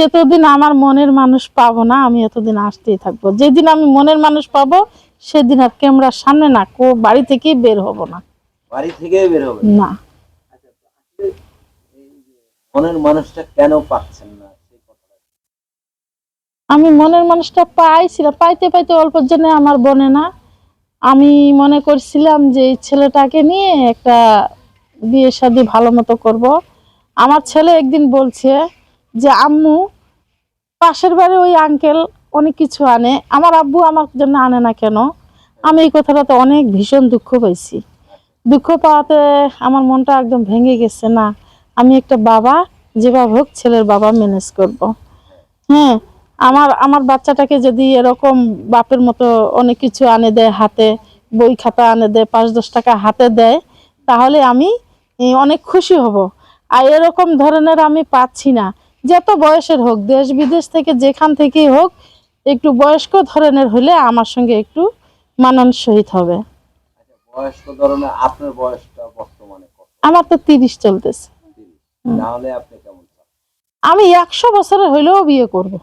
যতদিন আমার মনের মানুষ পাবো না আমি এতদিন আসতেই থাকব। যেদিন আমি মনের মানুষ পাবো সেদিন আর ক্যামেরার সামনে না কো বাড়ি থেকেই বের হব না। বাড়ি থেকে বের হবে না? মনের মানুষটা কেন পাচ্ছেন না আমি মনের মানুষটা পাইছিলাম পাইতে পাইতে অল্প জন্য আমার বনে না আমি মনে করছিলাম যে এই ছেলেটাকে নিয়ে একটা বিয়ে শাদী ভালো মতো করব। আমার ছেলে একদিন বলছে যে আম্মু, পাশের বাড়ি ওই আঙ্কেল অনেক কিছু আনে। আমার আব্বু আমার জন্য আনে না কেন? আমি এই কথাটাতে অনেক ভীষণ দুঃখ পাইছি। দুঃখ পাওয়াতে আমার মনটা একদম ভেঙে গেছে, না, আমি একটা বাবা, যেভাবে হোক ছেলের বাবা ম্যানেজ করব। হ্যাঁ আমার আমার বাচ্চাটাকে যদি এরকম বাপের মতো অনেক কিছু আনে দেয় হাতে, বই খাতা আনে দেয়, পাঁচ দশ টাকা হাতে দেয়, তাহলে আমি অনেক খুশি হব। আর এরকম ধরনের আমি পাচ্ছি না। যত বয়সের হোক দেশ বিদেশ থেকে যেখান থেকেই হোক একটু বয়স্ক ধরনের হলে আমার সঙ্গে একটু মানন সহিত হবে। আচ্ছা বয়স্ক ধরনের আপনার বয়সটা বর্তমানে আমার তো তিরিশ চলতেছে। আমি একশো বছরের হইলেও বিয়ে করব।